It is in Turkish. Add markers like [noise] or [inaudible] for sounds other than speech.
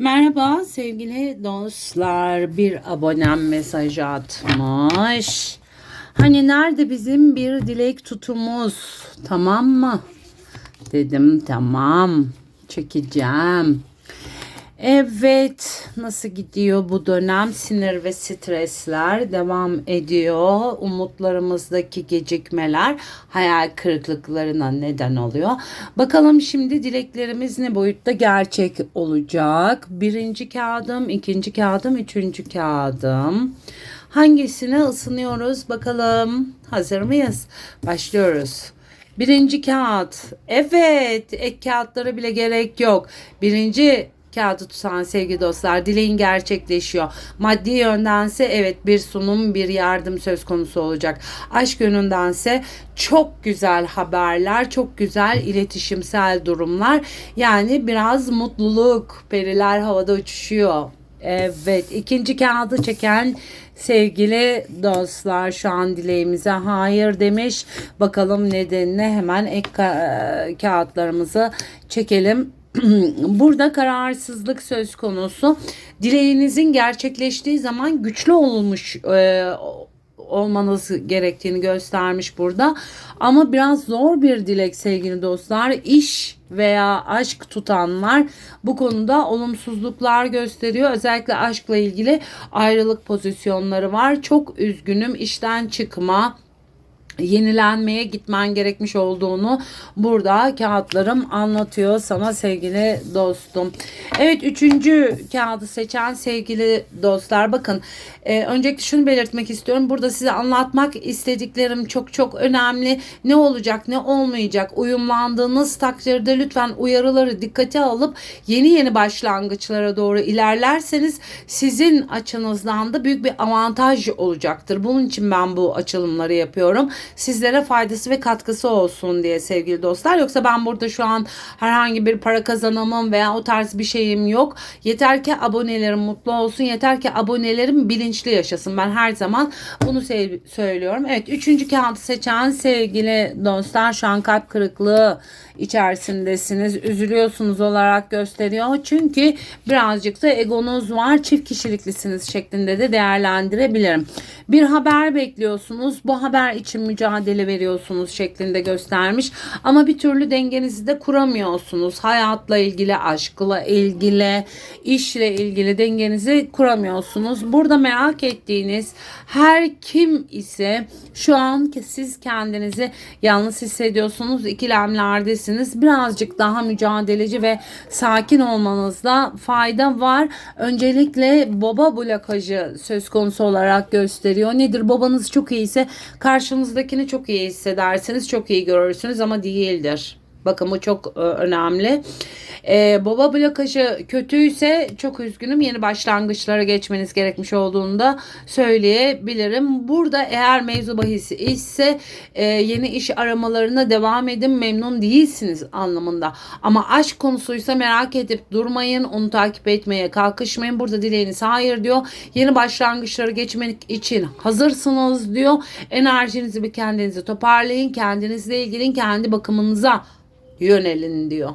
Merhaba sevgili dostlar. Bir abonem mesaj atmış. Hani nerede bizim bir dilek tutumuz? Tamam mı? Dedim tamam. Çekeceğim. Evet, nasıl gidiyor bu dönem? Sinir ve stresler devam ediyor. Umutlarımızdaki gecikmeler hayal kırıklıklarına neden oluyor. Bakalım şimdi dileklerimiz ne boyutta gerçek olacak? Birinci kağıdım, ikinci kağıdım, üçüncü kağıdım. Hangisine ısınıyoruz? Bakalım. Hazır mıyız? Başlıyoruz. Birinci kağıt. Evet, ek kağıtlara bile gerek yok. Birinci kağıdı tutan sevgili dostlar dileğin gerçekleşiyor. Maddi yöndense evet bir sunum bir yardım söz konusu olacak. Aşk yönündense çok güzel haberler, çok güzel iletişimsel durumlar. Yani biraz mutluluk, periler havada uçuşuyor. Evet ikinci kağıdı çeken sevgili dostlar şu an dileğimize hayır demiş. Bakalım nedenine hemen ek ka- kağıtlarımızı çekelim. [clears throat] Burada kararsızlık söz konusu. Dileğinizin gerçekleştiği zaman güçlü olmuş e, olmanız gerektiğini göstermiş burada. Ama biraz zor bir dilek sevgili dostlar. İş veya aşk tutanlar bu konuda olumsuzluklar gösteriyor. Özellikle aşkla ilgili ayrılık pozisyonları var. Çok üzgünüm işten çıkma yenilenmeye gitmen gerekmiş olduğunu burada kağıtlarım anlatıyor sana sevgili dostum. Evet üçüncü kağıdı seçen sevgili dostlar bakın e, öncelikle şunu belirtmek istiyorum. Burada size anlatmak istediklerim çok çok önemli. Ne olacak ne olmayacak uyumlandığınız takdirde lütfen uyarıları dikkate alıp yeni yeni başlangıçlara doğru ilerlerseniz sizin açınızdan da büyük bir avantaj olacaktır. Bunun için ben bu açılımları yapıyorum sizlere faydası ve katkısı olsun diye sevgili dostlar. Yoksa ben burada şu an herhangi bir para kazanamam veya o tarz bir şeyim yok. Yeter ki abonelerim mutlu olsun. Yeter ki abonelerim bilinçli yaşasın. Ben her zaman bunu söylüyorum. Evet üçüncü kağıdı seçen sevgili dostlar şu an kalp kırıklığı içerisindesiniz. Üzülüyorsunuz olarak gösteriyor. Çünkü birazcık da egonuz var. Çift kişiliklisiniz şeklinde de değerlendirebilirim. Bir haber bekliyorsunuz. Bu haber için mücadele veriyorsunuz şeklinde göstermiş. Ama bir türlü dengenizi de kuramıyorsunuz. Hayatla ilgili, aşkla ilgili, işle ilgili dengenizi kuramıyorsunuz. Burada merak ettiğiniz her kim ise şu an siz kendinizi yalnız hissediyorsunuz. İkilemlerdesiniz. Birazcık daha mücadeleci ve sakin olmanızda fayda var. Öncelikle baba blokajı söz konusu olarak gösteriyor. Nedir? Babanız çok iyiyse karşınızdakini çok iyi hissedersiniz. Çok iyi görürsünüz ama değildir. Bakın bu çok e, önemli. Ee, baba blokajı kötüyse çok üzgünüm. Yeni başlangıçlara geçmeniz gerekmiş olduğunu da söyleyebilirim. Burada eğer mevzu bahisi ise e, yeni iş aramalarına devam edin. Memnun değilsiniz anlamında. Ama aşk konusuysa merak edip durmayın. Onu takip etmeye kalkışmayın. Burada dileğiniz hayır diyor. Yeni başlangıçlara geçmek için hazırsınız diyor. Enerjinizi bir kendinizi toparlayın. Kendinizle ilgili kendi bakımınıza yönelin diyor.